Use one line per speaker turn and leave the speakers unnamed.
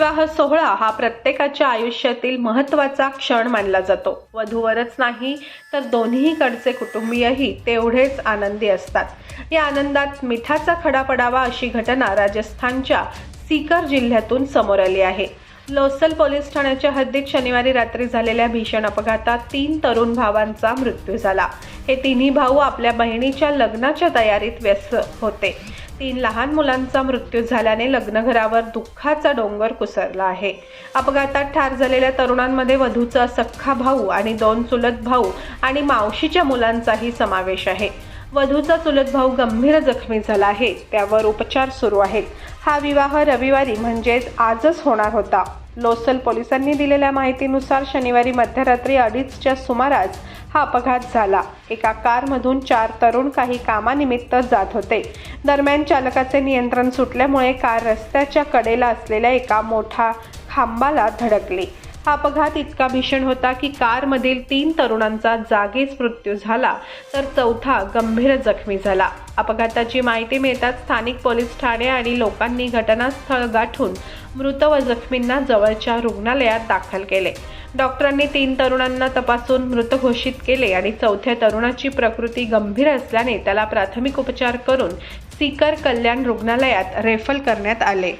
विवाह सोहळा हा प्रत्येकाच्या आयुष्यातील महत्त्वाचा क्षण मानला जातो. वधूवरच नाही तर दोन्हीकडचे कुटुंबीयही तेवढेच आनंदी असतात. या आनंदात मिठाचा खडा पडावा अशी घटना राजस्थानच्या सीकर जिल्ह्यातून समोर आली आहे. लोसल पोलीस ठाण्याच्या हद्दीत शनिवारी रात्री झालेल्या भीषण अपघातात तीन तरुण भावांचा मृत्यू झाला. हे तिन्ही भाऊ आपल्या बहिणीच्या लग्नाच्या तयारीत व्यस्त होते. तीन लहान मुलांचा मृत्यू झाल्याने लग्नघरावर दुःखाचा डोंगर कुसरला आहे. अपघातात ठार झालेल्या तरुणांमध्ये वधूचा सख्खा भाऊ आणि दोन चुलत भाऊ आणि मावशीच्या मुलांचाही समावेश आहे. वधूचा चुलत भाऊ गंभीर जखमी झाला आहे. त्यावर उपचार सुरू आहेत. हा विवाह रविवारी म्हणजेच आजच होणार होता. लोसल पोलिसांनी दिलेल्या माहितीनुसार शनिवारी मध्यरात्री अडीचच्या सुमारास हा अपघात झाला. एका कारमधून चार तरुण काही कामानिमित्त जात होते. दरम्यान चालकाचे नियंत्रण सुटल्यामुळे कार रस्त्याच्या कडेला असलेल्या एका मोठा खांबाला धडकली. हा अपघात इतका भीषण होता की कारमधील तीन तरुणांचा जागीच मृत्यू झाला तर चौथा गंभीर जखमी झाला. अपघाताची माहिती मिळताच स्थानिक पोलीस ठाणे आणि लोकांनी घटनास्थळ गाठून मृत व जखमींना जवळच्या रुग्णालयात दाखल केले. डॉक्टरांनी तीन तरुणांना तपासून मृत घोषित केले आणि चौथ्या तरुणाची प्रकृती गंभीर असल्याने त्याला प्राथमिक उपचार करून सीकर कल्याण रुग्णालयात रेफर करण्यात आले.